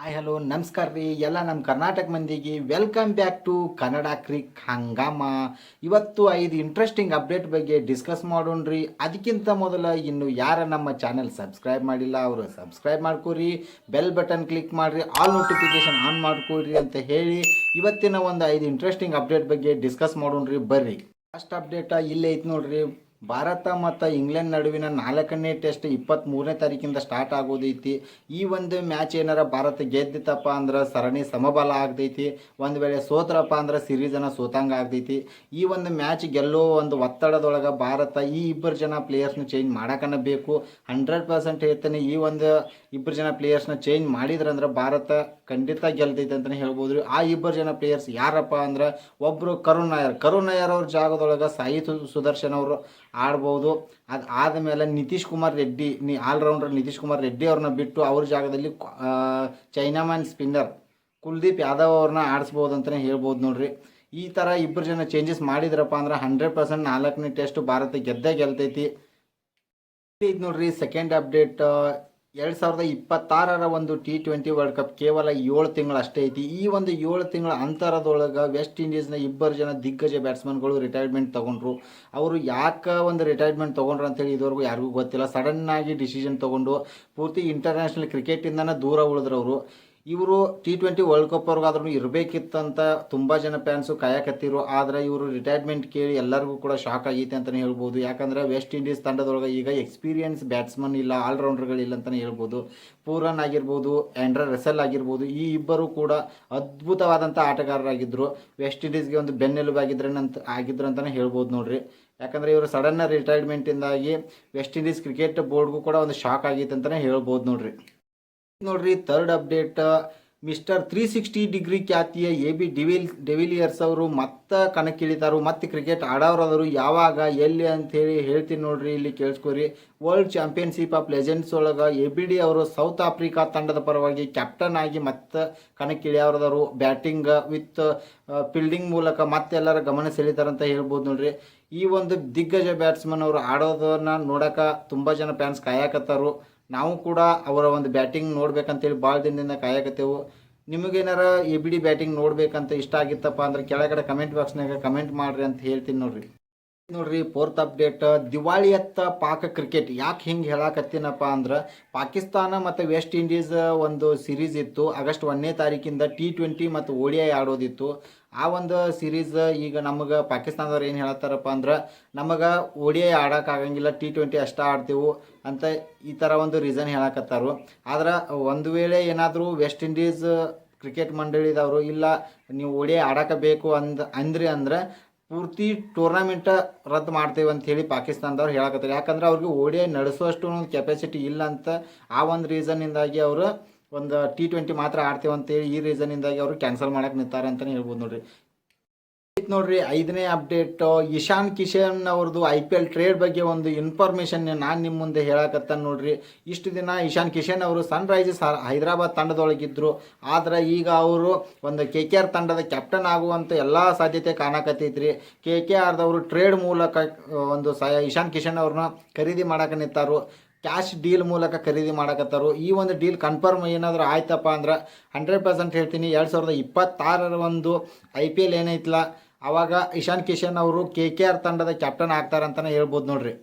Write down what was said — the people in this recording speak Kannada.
ಹಾಯ್ ಹಲೋ ನಮಸ್ಕಾರ ರೀ. ಎಲ್ಲ ನಮ್ಮ ಕರ್ನಾಟಕ ಮಂದಿಗೆ welcome back to Kannada crick Hangama. ಇವತ್ತು ಐದು ಇಂಟ್ರೆಸ್ಟಿಂಗ್ ಅಪ್ಡೇಟ್ ಬಗ್ಗೆ ಡಿಸ್ಕಸ್ ಮಾಡೋಣ್ರಿ ಅದಕ್ಕಿಂತ ಮೊದಲ ಇನ್ನು ಯಾರ ನಮ್ಮ ಚಾನೆಲ್ ಸಬ್ಸ್ಕ್ರೈಬ್ ಮಾಡಿಲ್ಲ, ಅವರು ಸಬ್ಸ್ಕ್ರೈಬ್ ಮಾಡ್ಕೊರಿ ಬೆಲ್ ಬಟನ್ ಕ್ಲಿಕ್ ಮಾಡಿರಿ ಆಲ್ ನೋಟಿಫಿಕೇಶನ್ ಆನ್ ಮಾಡ್ಕೋರಿ ಅಂತ ಹೇಳಿ ಇವತ್ತಿನ ಒಂದು ಐದು ಇಂಟ್ರೆಸ್ಟಿಂಗ್ ಅಪ್ಡೇಟ್ ಬಗ್ಗೆ ಡಿಸ್ಕಸ್ ಮಾಡೋಣ್ರಿ ಬರ್ರಿ. ಫಸ್ಟ್ ಅಪ್ಡೇಟ ಇಲ್ಲೇ ಐತೆ ನೋಡ್ರಿ. ಭಾರತ ಮತ್ತು ಇಂಗ್ಲೆಂಡ್ ನಡುವಿನ ನಾಲ್ಕನೇ ಟೆಸ್ಟ್ ಇಪ್ಪತ್ತ್ಮೂರನೇ ತಾರೀಕಿಂದ ಸ್ಟಾರ್ಟ್ ಆಗೋದೈತಿ. ಈ ಒಂದು ಮ್ಯಾಚ್ ಏನಾರ ಭಾರತ ಗೆದ್ದಿತ್ತಪ್ಪ ಅಂದ್ರೆ ಸರಣಿ ಸಮಬಲ ಆಗ್ತೈತಿ ಒಂದು ವೇಳೆ ಸೋತ್ರಪ್ಪ ಅಂದ್ರೆ ಸಿರೀಸನ ಸೋತಂಗೆ ಆಗ್ತೈತಿ ಈ ಒಂದು ಮ್ಯಾಚ್ ಗೆಲ್ಲೋ ಒಂದು ಒತ್ತಡದೊಳಗೆ ಭಾರತ ಈ ಇಬ್ಬರು ಜನ ಪ್ಲೇಯರ್ಸ್ನ ಚೇಂಜ್ ಮಾಡಕನ ಬೇಕು. ಹಂಡ್ರೆಡ್ ಪರ್ಸೆಂಟ್ ಹೇಳ್ತೇನೆ, ಈ ಒಂದು ಇಬ್ಬರು ಜನ ಪ್ಲೇಯರ್ಸ್ನ ಚೇಂಜ್ ಮಾಡಿದ್ರಂದ್ರೆ ಭಾರತ ಖಂಡಿತ ಗೆಲ್ತೈತೆ ಅಂತಲೇ ಹೇಳ್ಬೋದು ರೀ ಆ ಇಬ್ಬರು ಜನ ಪ್ಲೇಯರ್ಸ್ ಯಾರಪ್ಪ ಅಂದ್ರೆ ಒಬ್ಬರು ಕರುಣ್ ನಾಯರ್. ಕರುಣ್ ನಾಯರ್ ಅವ್ರ ಜಾಗದೊಳಗೆ ಸಾಯಿ ಸುದರ್ಶನ್ ಅವರು ಆಡ್ಬೋದು. ಅದು ಆದಮೇಲೆ ನಿತೀಶ್ ಕುಮಾರ್ ರೆಡ್ಡಿ, ನೀ ಆಲ್ರೌಂಡರ್ ನಿತೀಶ್ ಕುಮಾರ್ ರೆಡ್ಡಿ ಅವ್ರನ್ನ ಬಿಟ್ಟು ಅವ್ರ ಜಾಗದಲ್ಲಿ ಚೈನಾಮ್ಯಾನ್ ಸ್ಪಿನ್ನರ್ ಕುಲ್ದೀಪ್ ಯಾದವ್ ಅವ್ರನ್ನ ಆಡಿಸ್ಬೋದು ಅಂತಲೇ ಹೇಳ್ಬೋದು ನೋಡ್ರಿ. ಈ ಥರ ಇಬ್ಬರು ಜನ ಚೇಂಜಸ್ ಮಾಡಿದ್ರಪ್ಪ ಅಂದ್ರೆ ಹಂಡ್ರೆಡ್ ಪರ್ಸೆಂಟ್ ನಾಲ್ಕನೇ ಟೆಸ್ಟ್ ಭಾರತ ಗೆದ್ದೇ ಗೆಲ್ತೈತಿ. ಇದು ನೋಡ್ರಿ ಸೆಕೆಂಡ್ ಅಪ್ಡೇಟ್ ಎರಡು ಸಾವಿರದ ಇಪ್ಪತ್ತಾರರ ಒಂದು ಟಿ ಟ್ವೆಂಟಿ ವರ್ಲ್ಡ್ ಕಪ್ ಕೇವಲ ಏಳು ತಿಂಗಳು ಅಷ್ಟೇ ಐತಿ. ಈ ಒಂದು ಏಳು ತಿಂಗಳ ಅಂತರದೊಳಗೆ ವೆಸ್ಟ್ ಇಂಡೀಸ್ನ ಇಬ್ಬರು ಜನ ದಿಗ್ಗಜ ಬ್ಯಾಟ್ಸ್ಮನ್ಗಳು ರಿಟೈರ್ಮೆಂಟ್ ತಗೊಂಡ್ರು. ಅವರು ಯಾಕೆ ಒಂದು ರಿಟೈರ್ಮೆಂಟ್ ತೊಗೊಂಡ್ರು ಅಂತೇಳಿ ಇದುವರೆಗೂ ಯಾರಿಗೂ ಗೊತ್ತಿಲ್ಲ. ಸಡನ್ನಾಗಿ ಡಿಸಿಷನ್ ತೊಗೊಂಡು ಪೂರ್ತಿ ಇಂಟರ್ನ್ಯಾಷನಲ್ ಕ್ರಿಕೆಟಿಂದನೇ ದೂರ ಉಳಿದ್ರು ಅವರು ಇವರು ಟಿ ಟ್ವೆಂಟಿ ವರ್ಲ್ಡ್ ಕಪ್ವರೆಗಾದ್ರೂ ಇರಬೇಕಿತ್ತಂತ ತುಂಬ ಜನ ಫ್ಯಾನ್ಸು ಕಾಯಕತ್ತಿರು ಆದರೆ ಇವರು ರಿಟೈರ್ಮೆಂಟ್ ಕೇಳಿ ಎಲ್ಲರಿಗೂ ಕೂಡ ಶಾಕ್ ಆಗೈತೆ ಅಂತಲೇ ಹೇಳ್ಬೋದು. ಯಾಕಂದರೆ ವೆಸ್ಟ್ ಇಂಡೀಸ್ ತಂಡದೊಳಗೆ ಈಗ ಎಕ್ಸ್ಪೀರಿಯನ್ಸ್ ಬ್ಯಾಟ್ಸ್ಮನ್ ಇಲ್ಲ ಆಲ್ರೌಂಡರ್ಗಳಿಲ್ಲ ಅಂತಲೇ ಹೇಳ್ಬೋದು. ಪೂರನ್ ಆಗಿರ್ಬೋದು ಆ್ಯಂಡ್ರ ರೆಸಲ್ ಆಗಿರ್ಬೋದು, ಈ ಇಬ್ಬರು ಕೂಡ ಅದ್ಭುತವಾದಂಥ ಆಟಗಾರರಾಗಿದ್ದರು ವೆಸ್ಟ್ ಇಂಡೀಸ್ಗೆ ಒಂದು ಬೆನ್ನೆಲುಬಾಗಿದ್ರನಂತ ಆಗಿದ್ರು ಅಂತಲೇ ಹೇಳ್ಬೋದು ನೋಡ್ರಿ. ಯಾಕಂದರೆ ಇವರು ಸಡನ್ನ ರಿಟೈರ್ಮೆಂಟಿಂದಾಗಿ ವೆಸ್ಟ್ ಇಂಡೀಸ್ ಕ್ರಿಕೆಟ್ ಬೋರ್ಡ್ಗೂ ಕೂಡ ಒಂದು ಶಾಕ್ ಆಗೈತೆ ಅಂತಲೇ ಹೇಳ್ಬೋದು ನೋಡ್ರಿ. ನೋಡ್ರಿ third update mister three sixty degree ಖ್ಯಾತಿಯ ಎ ಬಿ ಡಿವಿಲ್ ಡೆವಿಲಿಯರ್ಸ್ ಅವರು ಮತ್ತೆ ಕಣಕ್ಕಿಳಿತಾರು, ಮತ್ತೆ ಕ್ರಿಕೆಟ್ ಆಡೋರಾದರು ಯಾವಾಗ, ಎಲ್ಲಿ ಅಂಥೇಳಿ ಹೇಳ್ತೀನಿ ನೋಡ್ರಿ, ಇಲ್ಲಿ ಕೇಳಿಸ್ಕೊರಿ. ವರ್ಲ್ಡ್ ಚಾಂಪಿಯನ್ಶಿಪ್ ಆಫ್ ಲೆಜೆಂಡ್ಸ್ ಒಳಗೆ ಎ ಬಿ ಡಿ ಅವರು ಸೌತ್ ಆಫ್ರಿಕಾ ತಂಡದ ಪರವಾಗಿ ಕ್ಯಾಪ್ಟನ್ ಆಗಿ ಮತ್ತೆ ಕಣಕ್ಕಿಳಿಯೋರದರು ಬ್ಯಾಟಿಂಗ್ ವಿತ್ ಫೀಲ್ಡಿಂಗ್ ಮೂಲಕ ಮತ್ತೆಲ್ಲರ ಗಮನ ಸೆಳೀತಾರಂತ ಹೇಳ್ಬೋದು ನೋಡ್ರಿ. ಈ ಒಂದು ದಿಗ್ಗಜ ಬ್ಯಾಟ್ಸ್ಮನ್ ಅವರು ಆಡೋದನ್ನ ನೋಡೋಕೆ ತುಂಬ ಜನ ಫ್ಯಾನ್ಸ್ ಕಾಯಕತ್ತಾರು. ನಾವು ಕೂಡ ಅವರ ಒಂದು ಬ್ಯಾಟಿಂಗ್ ನೋಡ್ಬೇಕಂತೇಳಿ ಭಾಳ ದಿನದಿಂದ ಕಾಯಕತ್ತೇವು. ನಿಮಗೇನಾರ ಎ ಬಿ ಡಿ ಬ್ಯಾಟಿಂಗ್ ನೋಡ್ಬೇಕಂತ ಇಷ್ಟ ಆಗಿತ್ತಪ್ಪ ಅಂದ್ರೆ ಕೆಳಗಡೆ ಕಮೆಂಟ್ ಬಾಕ್ಸ್ನಾಗ ಕಮೆಂಟ್ ಮಾಡ್ರಿ ಅಂತ ಹೇಳ್ತೀನಿ ನೋಡ್ರಿ. ನೋಡ್ರಿ ಫೋರ್ತ್ ಅಪ್ಡೇಟ್ ದಿವಾಳಿಯತ್ತ ಪಾಕ ಕ್ರಿಕೆಟ್ ಯಾಕೆ ಹಿಂಗೆ ಹೇಳಕತ್ತೀನಪ್ಪ ಅಂದ್ರೆ, ಪಾಕಿಸ್ತಾನ ಮತ್ತು ವೆಸ್ಟ್ ಇಂಡೀಸ್ ಒಂದು ಸಿರೀಸ್ ಇತ್ತು. ಆಗಸ್ಟ್ ಒಂದನೇ ತಾರೀಕಿಂದ ಟಿ ಟ್ವೆಂಟಿ ಮತ್ತು ಓ ಡಿ ಐ ಆಡೋದಿತ್ತು. ಆ ಒಂದು ಸಿರೀಸ್ ಈಗ ನಮಗೆ ಪಾಕಿಸ್ತಾನದವ್ರು ಏನು ಹೇಳತ್ತಾರಪ್ಪ ಅಂದ್ರೆ, ನಮಗೆ ಓ ಡಿ ಐ ಆಡೋಕ್ಕಾಗಂಗಿಲ್ಲ ಟಿ ಟ್ವೆಂಟಿ ಅಷ್ಟೇ ಆಡ್ತೀವು ಅಂತ ಈ ಥರ ಒಂದು ರೀಸನ್ ಹೇಳಕತ್ತಾರು. ಆದ್ರೆ ಒಂದು ವೇಳೆ ಏನಾದರೂ ವೆಸ್ಟ್ ಇಂಡೀಸ್ ಕ್ರಿಕೆಟ್ ಮಂಡಳಿದವರು, ಇಲ್ಲ, ನೀವು ಓಡಿ ಆಡಕ್ಕೆ ಬೇಕು ಅಂದ, ಅಂದ್ರಿ ಅಂದ್ರೆ ಪೂರ್ತಿ ಟೂರ್ನಮೆಂಟ್ ರದ್ದು ಮಾಡ್ತೇವೆ ಅಂತ ಹೇಳಿ ಪಾಕಿಸ್ತಾನದವ್ರು ಹೇಳಕತ್ತಾರೆ. ಯಾಕಂದ್ರೆ ಅವ್ರಿಗೆ ಓಡಿ ನಡೆಸುವಷ್ಟು ಒಂದು ಕೆಪಾಸಿಟಿ ಇಲ್ಲ ಅಂತ ಆ ಒಂದು ರೀಸನ್ನಿಂದಾಗಿ ಅವರು ಒಂದು ಟಿ ಟ್ವೆಂಟಿ ಮಾತ್ರ ಆಡ್ತೇವೆ ಅಂತೇಳಿ ಈ ರೀಸನ್ನಿಂದಾಗಿ ಅವರು ಕ್ಯಾನ್ಸಲ್ ಮಾಡಕ್ಕೆ ನಿಂತಾರೆ ಅಂತಲೇ ಹೇಳ್ಬೋದು ನೋಡ್ರಿ. ನೋಡ್ರಿ, ಐದನೇ ಅಪ್ಡೇಟ್ ಇಶಾನ್ ಕಿಶನ್ ಅವ್ರದ್ದು ಐ ಪಿ ಎಲ್ ಟ್ರೇಡ್ ಬಗ್ಗೆ ಒಂದು ಇನ್ಫಾರ್ಮೇಷನ್ ನಾನು ನಿಮ್ಮ ಮುಂದೆ ಹೇಳಕತ್ತ ನೋಡ್ರಿ. ಇಷ್ಟು ದಿನ ಇಶಾನ್ ಕಿಶನ್ ಅವರು ಸನ್ ರೈಸರ್ಸ್ ಹೈದರಾಬಾದ್ ತಂಡದೊಳಗಿದ್ರು ಆದ್ರೆ ಈಗ ಅವರು ಒಂದು ಕೆ ಕೆ ಆರ್ ತಂಡದ ಕ್ಯಾಪ್ಟನ್ ಆಗುವಂಥ ಎಲ್ಲ ಸಾಧ್ಯತೆ ಕಾಣಕತ್ತೈತ್ರಿ. ಕೆ ಕೆ ಆರ್ದವರು ಟ್ರೇಡ್ ಮೂಲಕ ಒಂದು ಸ ಇಶಾನ್ ಕಿಶನ್ ಅವ್ರನ್ನ ಖರೀದಿ ಮಾಡಕ್ಕೆ ನಿಂತಾರು. ಕ್ಯಾಶ್ ಡೀಲ್ ಮೂಲಕ ಖರೀದಿ ಮಾಡಕತ್ತಾರು. ಈ ಒಂದು ಡೀಲ್ ಕನ್ಫರ್ಮ್ ಏನಾದರೂ ಆಯ್ತಪ್ಪ ಅಂದ್ರೆ ಹಂಡ್ರೆಡ್ ಪರ್ಸೆಂಟ್ ಹೇಳ್ತೀನಿ. ಎರಡು ಸಾವಿರದ ಇಪ್ಪತ್ತಾರರ ಒಂದು ಐ ಪಿ ಎಲ್ ಏನೈತಲ್ಲ ಆವಾಗ ಇಶಾನ್ ಕಿಶನ್ ಅವರು ಕೆ ಕೆ ಆರ್ ತಂಡದ ಕ್ಯಾಪ್ಟನ್ ಆಗ್ತಾರಂತಲೇ ಹೇಳ್ಬೋದು ನೋಡ್ರಿ.